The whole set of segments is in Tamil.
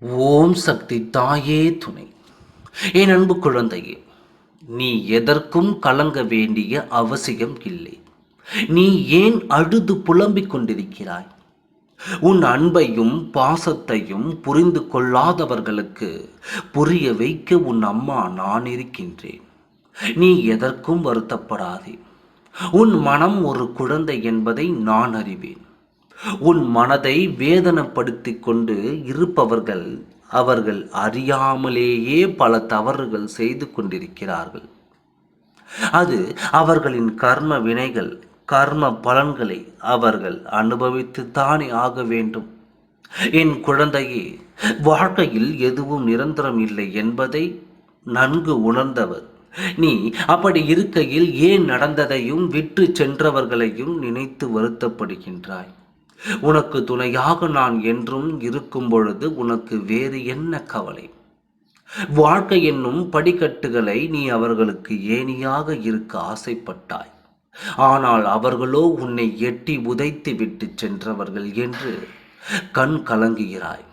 ஓம் சக்தி தாயே துணை. என் அன்பு குழந்தையே நீ எதற்கும் கலங்க வேண்டிய அவசியம் இல்லை. நீ ஏன் அழுது புலம்பிக் கொண்டிருக்கிறாய்? உன் அன்பையும் பாசத்தையும் புரிந்து கொள்ளாதவர்களுக்கு புரிய வைக்க உன் அம்மா நான் இருக்கின்றேன். நீ எதற்கும் வருத்தப்படாதே. உன் மனம் ஒரு குழந்தை என்பதை நான் அறிவேன். உன் மனதை வேதனைப்படுத்தி கொண்டு இருப்பவர்கள் அவர்கள் அறியாமலேயே பல தவறுகள் செய்து கொண்டிருக்கிறார்கள். அது அவர்களின் கர்ம வினைகள் கர்ம பலன்களை அவர்கள் அனுபவித்து தானே ஆக வேண்டும். என் குழந்தையே வாழ்க்கையில் எதுவும் நிரந்தரம் இல்லை என்பதை நன்கு உணர்ந்தவர். நீ அப்படி இருக்கையில் ஏன் நடந்ததையும் விற்று சென்றவர்களையும் நினைத்து வருத்தப்படுகின்றாய். உனக்கு துணையாக நான் என்றும் இருக்கும் பொழுது உனக்கு வேறு என்ன கவலை? வாழ்க்கை என்னும் படிக்கட்டுகளை நீ அவர்களுக்கு ஏணியாக இருக்க ஆசைப்பட்டாய். ஆனால் அவர்களோ உன்னை எட்டி உதைத்து விட்டு சென்றவர்கள் என்று கண் கலங்குகிறாய்.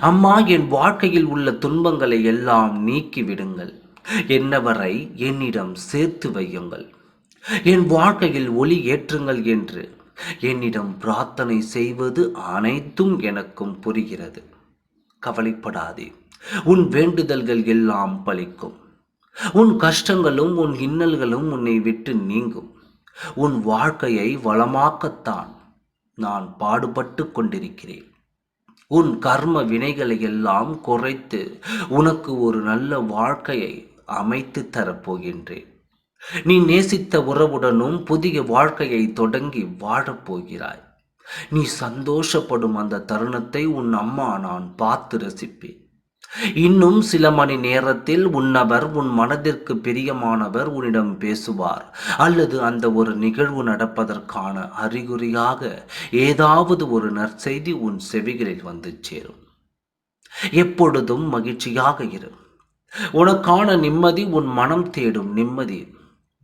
அம்மா என் வாழ்க்கையில் உள்ள துன்பங்களை எல்லாம் நீக்கிவிடுங்கள். என்னவரை என்னிடம் சேர்த்து வையுங்கள். என் வாழ்க்கையில் ஒளி ஏற்றுங்கள் என்று என்னிடம் பிரார்த்தனை செய்வது அனைத்தும் எனக்கும் புரிகிறது. கவலைப்படாதே. உன் வேண்டுதல்கள் எல்லாம் பலிக்கும். உன் கஷ்டங்களும் உன் இன்னல்களும் உன்னை விட்டு நீங்கும். உன் வாழ்க்கையை வளமாக்கத்தான் நான் பாடுபட்டு கொண்டிருக்கிறேன். உன் கர்ம வினைகளை எல்லாம் குறைத்து உனக்கு ஒரு நல்ல வாழ்க்கையை அமைத்து தரப்போகின்றேன் நீ நேசித்த உறவுடனும் புதிய வாழ்க்கையை தொடங்கி வாழப்போகிறாய் நீ சந்தோஷப்படும் அந்த தருணத்தை உன் அம்மா நான் பார்த்து ரசிப்பேன். இன்னும் சில மணி நேரத்தில் உன்னவர் உன் மனதிற்கு பிரியமானவர் உன்னிடம் பேசுவார். அல்லது அந்த ஒரு நிகழ்வு நடப்பதற்கான அறிகுறியாக ஏதாவது ஒரு நற்செய்தி உன் செவிகளில் வந்து சேரும். எப்பொழுதும் மகிழ்ச்சியாக இரு. உனக்கான நிம்மதி உன் மனம் தேடும் நிம்மதி.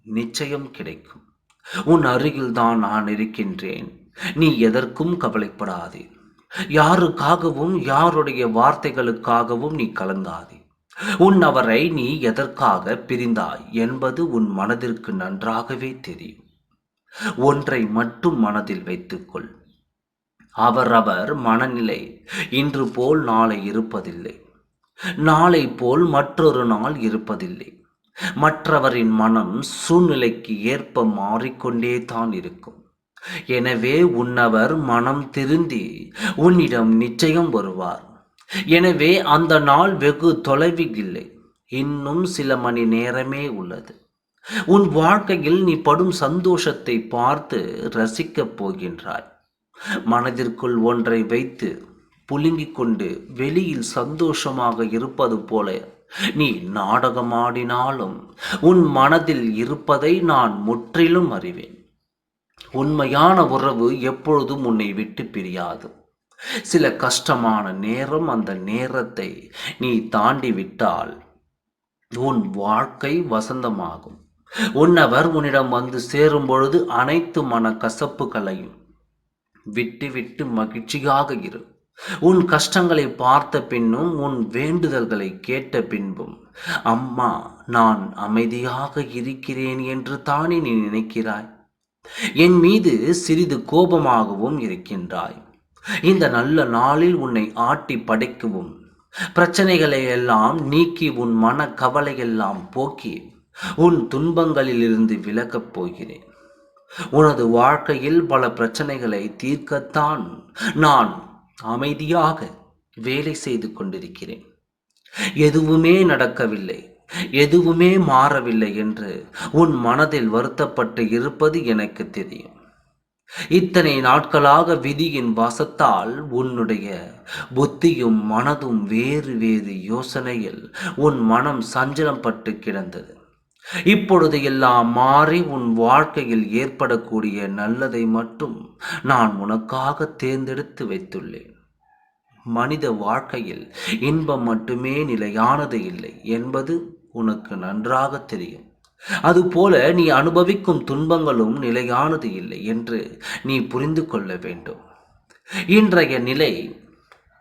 நிச்சயம் கிடைக்கும். உன் அருகில்தான் நான் இருக்கின்றேன். நீ எதற்கும் கவலைப்படாதே. யாருக்காகவும் யாருடைய வார்த்தைகளுக்காகவும் நீ கலங்காதே. உன் அவரை நீ எதற்காக பிரிந்தாய் என்பது உன் மனதிற்கு நன்றாகவே தெரியும். ஒன்றை மட்டும் மனதில் வைத்துக்கொள். அவரவர் மனநிலை இன்று போல் நாளை இருப்பதில்லை. நாளை போல் மற்றொரு நாள் இருப்பதில்லை. மற்றவரின் மனம் சூழ்நிலைக்கு ஏற்ப மாறிக்கொண்டே தான் இருக்கும். எனவே உன்னவர் மனம் திருந்தி உன்னிடம் நிச்சயம் வருவார். எனவே அந்த நாள் வெகு தொலைவில் இல்லை இன்னும் சில மணி நேரமே உள்ளது. உன் வாழ்க்கையில் நீ படும் சந்தோஷத்தை பார்த்து ரசிக்கப் போகின்றாய். மனதிற்குள் ஒன்றை வைத்து புழுங்கிக் கொண்டு வெளியில் சந்தோஷமாக இருப்பது போல நீ நாடகமாடினாலும் உன் மனதில் இருப்பதை நான் முற்றிலும் அறிவேன். உண்மையான உறவு எப்பொழுதும் உன்னை விட்டு பிரியாது. சில கஷ்டமான நேரம் அந்த நேரத்தை நீ தாண்டி விட்டால் உன் வாழ்க்கை வசந்தமாகும். உன்னவர் உன்னிடம் வந்து சேரும் பொழுது அனைத்து மன கசப்புகளையும் விட்டு விட்டு மகிழ்ச்சியாக இரு. உன் கஷ்டங்களை பார்த்த பின்னும் உன் வேண்டுதல்களை கேட்ட பின்பும். அம்மா நான் அமைதியாக இருக்கிறேன் என்று தானே நீ நினைக்கிறாய்? என் மீது சிறிது கோபமாகவும் இருக்கின்றாய். இந்த நல்ல நாளில் உன்னை ஆட்டி படைக்கவும். பிரச்சனைகளை எல்லாம் நீக்கி உன் மன கவலையெல்லாம் போக்கி உன் துன்பங்களிலிருந்து விலகப் போகிறேன். உனது வாழ்க்கையில் பல பிரச்சனைகளை தீர்க்கத்தான் நான் அமைதியாக வேலை செய்து கொண்டிருக்கிறேன். எதுவுமே நடக்கவில்லை. எதுவுமே மாறவில்லை என்று உன் மனதில் வருத்தப்பட்டு இருப்பது எனக்கு தெரியும். இத்தனை நாட்களாக விதியின் வசத்தால் உன்னுடைய புத்தியும் மனதும் வேறு வேறு யோசனையில் உன் மனம் சஞ்சலம் பட்டு கிடந்தது. இப்பொழுது எல்லாம் மாறி உன் வாழ்க்கையில் ஏற்படக்கூடிய நல்லதை மட்டும் நான் உனக்காக தேர்ந்தெடுத்து வைத்துள்ளேன். மனித வாழ்க்கையில் இன்பம் மட்டுமே நிலையானது இல்லை என்பது உனக்கு நன்றாக தெரியும். அதுபோல நீ அனுபவிக்கும் துன்பங்களும் நிலையானது இல்லை என்று நீ புரிந்து கொள்ள வேண்டும். இன்றைய நிலை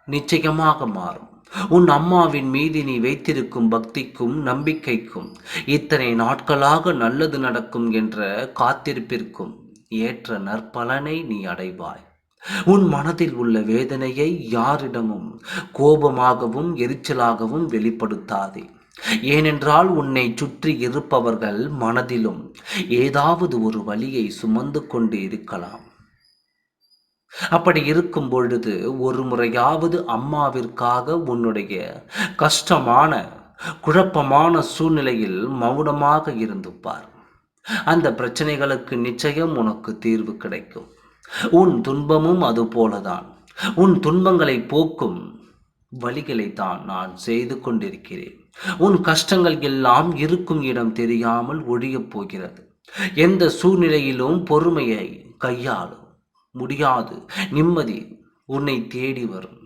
நிச்சயமாக மாறும். உன் அம்மாவின் மீது நீ வைத்திருக்கும் பக்திக்கும் நம்பிக்கைக்கும் இத்தனை நாட்களாக நல்லது நடக்கும் என்ற காத்திருப்பிற்கும் ஏற்ற நற்பலனை நீ அடைவாய். உன் மனதில் உள்ள வேதனையை யாரிடமும் கோபமாகவும் எரிச்சலாகவும் வெளிப்படுத்தாதே. ஏனென்றால் உன்னை சுற்றி இருப்பவர்கள் மனதிலும் ஏதாவது ஒரு வழியை சுமந்து கொண்டு இருக்கலாம். அப்படி இருக்கும் பொழுது ஒரு முறையாவது அம்மாவிற்காக உன்னுடைய கஷ்டமான குழப்பமான சூழ்நிலையில் மௌனமாக இருந்து பார். அந்த பிரச்சனைகளுக்கு நிச்சயம் உனக்கு தீர்வு கிடைக்கும். உன் துன்பமும் அது போலதான். உன் துன்பங்களை போக்கும் வழிகளை தான் நான் செய்து கொண்டிருக்கிறேன். உன் கஷ்டங்கள் எல்லாம் இருக்கும் இடம் தெரியாமல் ஒழியப் போகிறது. எந்த சூழ்நிலையிலும் பொறுமையை கையாளும். முடியாது. நிம்மதி உன்னை தேடி வரும்.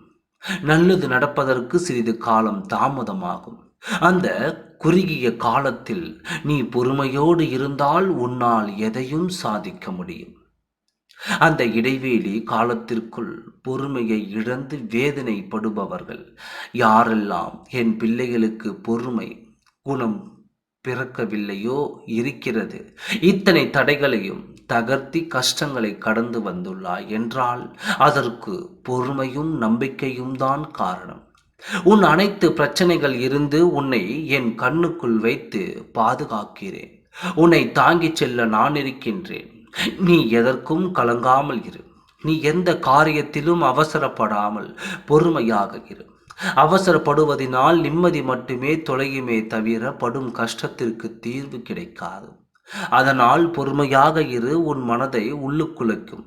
நல்லது நடப்பதற்கு சிறிது காலம் தாமதமாகும். அந்த குறுகிய காலத்தில் நீ பொறுமையோடு இருந்தால் உன்னால் எதையும் சாதிக்க முடியும். அந்த இடைவேளி காலத்திற்குள் பொறுமையை இழந்து வேதனைப்படுபவர்கள் யாரெல்லாம் என் பிள்ளைகளுக்கு பொறுமை குணம் பிறக்கவில்லையோ இருக்கிறது. இத்தனை தடைகளையும் தகர்த்தி கஷ்டங்களை கடந்து வந்துள்ளாய் என்றால் அதற்கு பொறுமையும் நம்பிக்கையும் தான் காரணம். உன் அனைத்து பிரச்சனைகள் இருந்து உன்னை என் கண்ணுக்குள் வைத்து பாதுகாக்கிறேன். உன்னை தாங்கிச் செல்ல நான் இருக்கின்றேன். நீ எதற்கும் கலங்காமல் இரு. நீ எந்த காரியத்திலும் அவசரப்படாமல் பொறுமையாக இரு. அவசரப்படுவதனால் நிம்மதி மட்டுமே தொலையுமே தவிர படும் கஷ்டத்திற்கு தீர்வு கிடைக்காது. அதனால் பொறுமையாக இரு உன் மனதை உள்ளுக்குலைக்கும்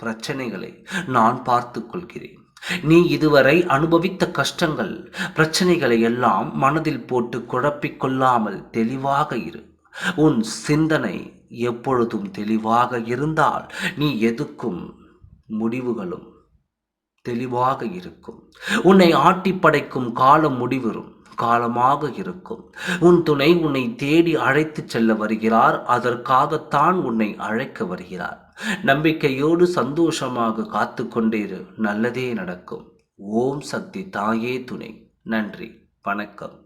பிரச்சனைகளை நான் பார்த்து கொள்கிறேன். நீ இதுவரை அனுபவித்த கஷ்டங்கள் பிரச்சனைகளை எல்லாம் மனதில் போட்டு குழப்பிக் கொள்ளாமல் தெளிவாக இரு. உன் சிந்தனை எப்பொழுதும் தெளிவாக இருந்தால் நீ எதுக்கும் முடிவுகளும் தெளிவாக இருக்கும். உன்னை ஆட்டி படைக்கும் காலம் முடிவரும் காலமாக இருக்கும். உன் துணை உன்னை தேடி அழைத்து செல்ல வருகிறார் அதற்காகத்தான் உன்னை அழைக்க வருகிறார். நம்பிக்கையோடு சந்தோஷமாக காத்து கொண்டேரு நல்லதே நடக்கும். ஓம் சக்தி தாயே துணை. நன்றி வணக்கம்.